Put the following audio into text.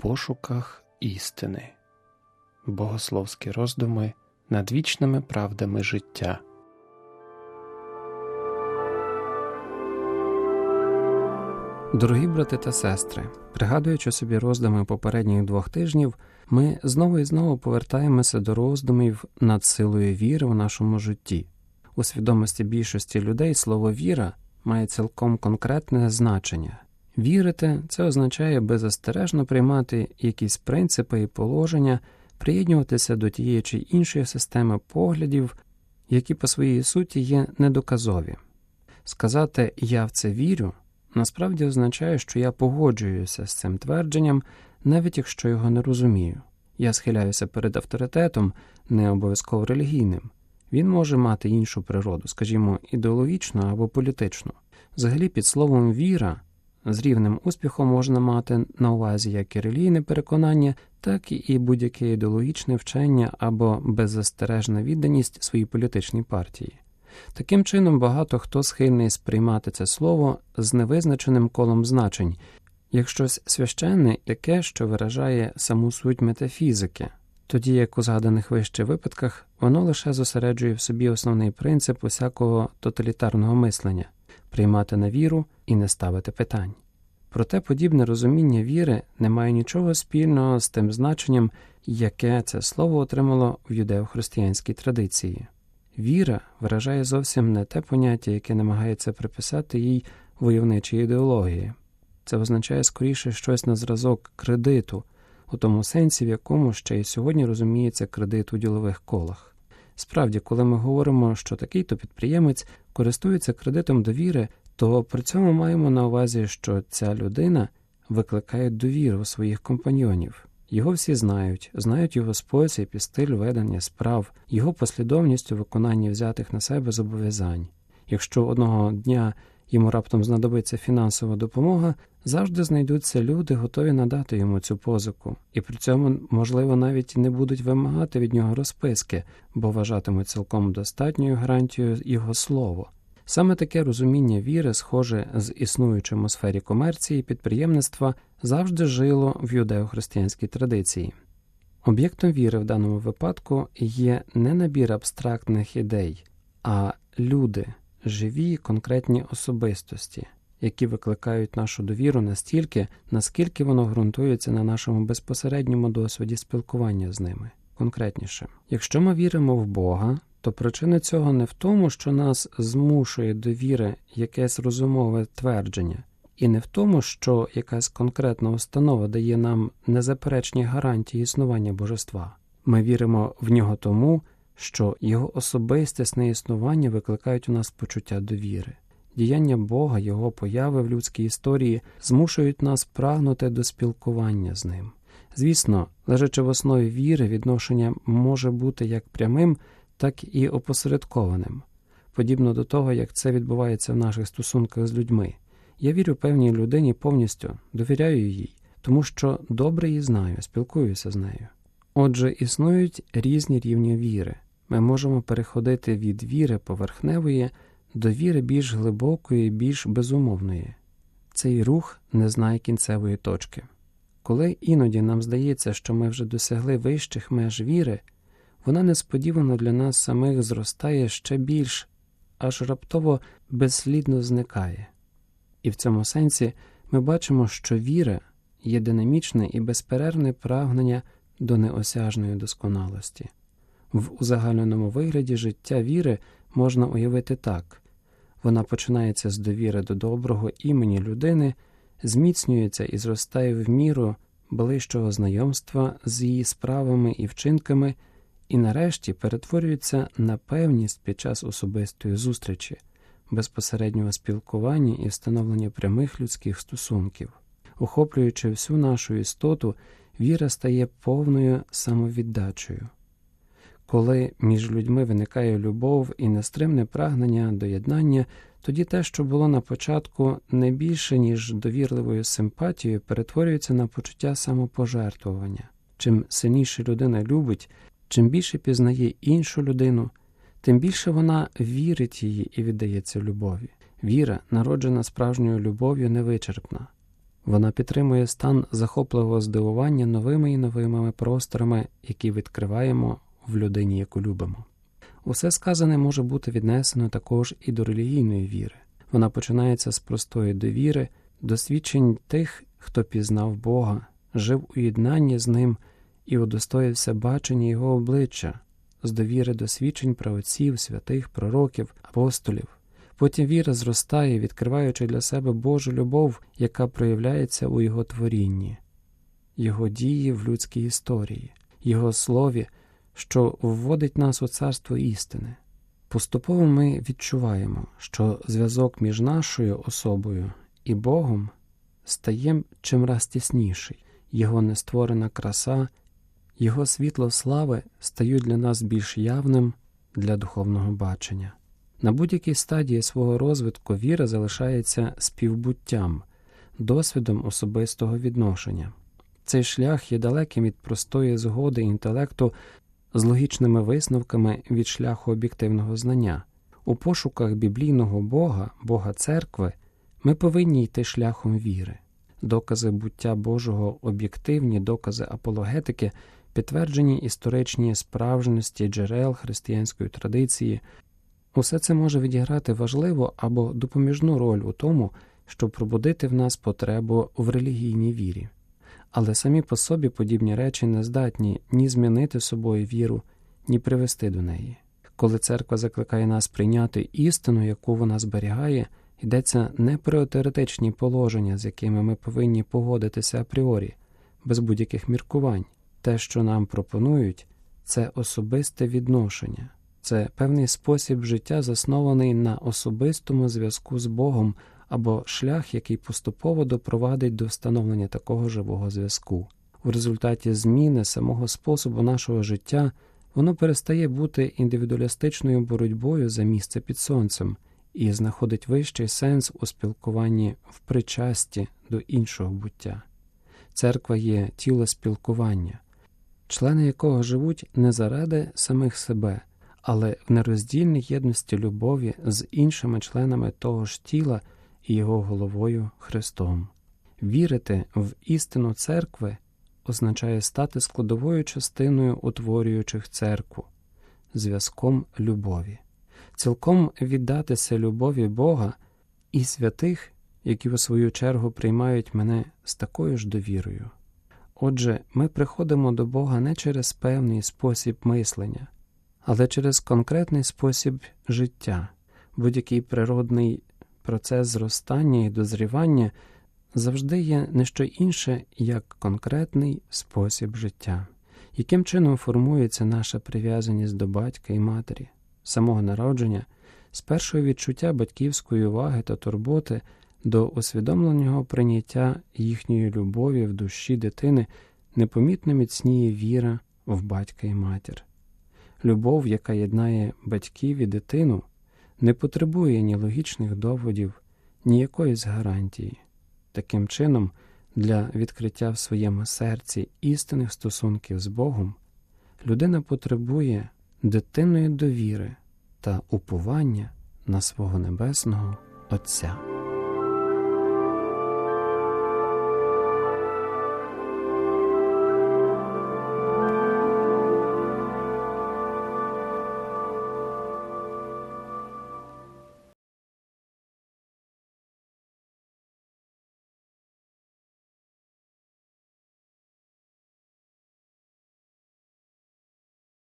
пошуках істини, богословські роздуми над вічними правдами життя. Дорогі брати та сестри, пригадуючи собі роздуми попередніх двох тижнів, ми знову і знову повертаємося до роздумів над силою віри в нашому житті. У свідомості більшості людей слово віра має цілком конкретне значення. Вірити це означає беззастережно приймати якісь принципи і положення, приєднуватися до тієї чи іншої системи поглядів, які по своїй суті є недоказові. Сказати Я в це вірю насправді означає, що я погоджуюся з цим твердженням, навіть якщо його не розумію. Я схиляюся перед авторитетом, не обов'язково релігійним. Він може мати іншу природу, скажімо, ідеологічну або політичну. Взагалі, під словом віра з рівним успіхом можна мати на увазі як і релігійне переконання, так і будь-яке ідеологічне вчення або беззастережна відданість своїй політичній партії. Таким чином, багато хто схильний сприймати це слово з невизначеним колом значень, як щось священне, таке, що виражає саму суть метафізики, тоді як у згаданих вище випадках воно лише зосереджує в собі основний принцип усякого тоталітарного мислення приймати на віру і не ставити питань. Проте подібне розуміння віри не має нічого спільного з тим значенням, яке це слово отримало в юдео-християнській традиції. Віра виражає зовсім не те поняття, яке намагається приписати їй войовничі ідеології. Це означає скоріше щось на зразок кредиту, у тому сенсі, в якому ще й сьогодні розуміється кредит у ділових колах. Справді, коли ми говоримо, що такий-то підприємець користується кредитом довіри, то при цьому маємо на увазі, що ця людина викликає довіру своїх компаньйонів. Його всі знають, знають його спосіб і стиль ведення справ, його послідовність у виконанні взятих на себе зобов'язань. Якщо одного дня йому раптом знадобиться фінансова допомога, завжди знайдуться люди, готові надати йому цю позику, і при цьому, можливо, навіть не будуть вимагати від нього розписки, бо вважатимуть цілком достатньою гарантією його слово. Саме таке розуміння віри, схоже з існуючим у сфері комерції, підприємництва, завжди жило в юдео-християнській традиції. Об'єктом віри в даному випадку є не набір абстрактних ідей, а люди, живі конкретні особистості, які викликають нашу довіру настільки, наскільки воно ґрунтується на нашому безпосередньому досвіді спілкування з ними. Конкретніше, якщо ми віримо в Бога, то причина цього не в тому, що нас змушує до віри якесь розумове твердження, і не в тому, що якась конкретна установа дає нам незаперечні гарантії існування божества. Ми віримо в нього тому, що його особистісне існування викликають у нас почуття довіри. Діяння Бога, Його появи в людській історії змушують нас прагнути до спілкування з ним. Звісно, лежачи в основі віри, відношення може бути як прямим, так і опосередкованим, подібно до того, як це відбувається в наших стосунках з людьми. Я вірю певній людині повністю, довіряю їй, тому що добре її знаю, спілкуюся з нею. Отже, існують різні рівні віри. Ми можемо переходити від віри поверхневої до віри більш глибокої, більш безумовної. Цей рух не знає кінцевої точки. Коли іноді нам здається, що ми вже досягли вищих меж віри, вона несподівано для нас самих зростає ще більш, аж раптово безслідно зникає. І в цьому сенсі ми бачимо, що віра є динамічне і безперервне прагнення до неосяжної досконалості. В узагальненому вигляді життя віри можна уявити так вона починається з довіри до доброго імені людини, зміцнюється і зростає в міру ближчого знайомства з її справами і вчинками, і нарешті перетворюється на певність під час особистої зустрічі, безпосереднього спілкування і встановлення прямих людських стосунків. Охоплюючи всю нашу істоту, віра стає повною самовіддачею. Коли між людьми виникає любов і нестримне прагнення до єднання, тоді те, що було на початку не більше, ніж довірливою симпатією, перетворюється на почуття самопожертвування. Чим сильніше людина любить, чим більше пізнає іншу людину, тим більше вона вірить її і віддається любові. Віра, народжена справжньою любов'ю, невичерпна. Вона підтримує стан захопливого здивування новими і новими просторами, які відкриваємо в людині, яку любимо. Усе сказане може бути віднесено також і до релігійної віри. Вона починається з простої довіри, досвідчень тих, хто пізнав Бога, жив у єднанні з ним і удостоївся бачення Його обличчя, з довіри до свідчень праотців, святих, пророків, апостолів. Потім віра зростає, відкриваючи для себе Божу любов, яка проявляється у Його творінні, Його дії в людській історії, Його слові, що вводить нас у царство істини. Поступово ми відчуваємо, що зв'язок між нашою особою і Богом стає чимраз тісніший, Його нестворена краса, Його світло слави стають для нас більш явним для духовного бачення. На будь-якій стадії свого розвитку віра залишається співбуттям, досвідом особистого відношення. Цей шлях є далеким від простої згоди інтелекту з логічними висновками від шляху об'єктивного знання. У пошуках біблійного Бога, Бога церкви, ми повинні йти шляхом віри. Докази буття Божого об'єктивні, докази апологетики, підтверджені історичні справжності джерел християнської традиції. Усе це може відіграти важливу або допоміжну роль у тому, щоб пробудити в нас потребу в релігійній вірі. Але самі по собі подібні речі не здатні ні змінити собою віру, ні привести до неї. Коли церква закликає нас прийняти істину, яку вона зберігає, йдеться не про теоретичні положення, з якими ми повинні погодитися апріорі, без будь-яких міркувань. Те, що нам пропонують, це особисте відношення. Це певний спосіб життя, заснований на особистому зв'язку з Богом або шлях, який поступово допровадить до встановлення такого живого зв'язку. У результаті зміни самого способу нашого життя воно перестає бути індивідуалістичною боротьбою за місце під сонцем і знаходить вищий сенс у спілкуванні в причасті до іншого буття. Церква є тіло спілкування, члени якого живуть не заради самих себе але в нероздільній єдності любові з іншими членами того ж тіла його головою Христом. Вірити в істину церкви означає стати складовою частиною утворюючих церкву, зв'язком любові, цілком віддатися любові Бога і святих, які у свою чергу приймають мене з такою ж довірою. Отже, ми приходимо до Бога не через певний спосіб мислення але через конкретний спосіб життя, будь-який природний процес зростання і дозрівання завжди є не що інше, як конкретний спосіб життя, яким чином формується наша прив'язаність до батька і матері, самого народження, з першого відчуття батьківської уваги та турботи до усвідомленого прийняття їхньої любові в душі дитини непомітно міцніє віра в батька і матір. Любов, яка єднає батьків і дитину, не потребує ні логічних доводів, ні якоїсь гарантії. Таким чином, для відкриття в своєму серці істинних стосунків з Богом, людина потребує дитинної довіри та упування на свого небесного Отця.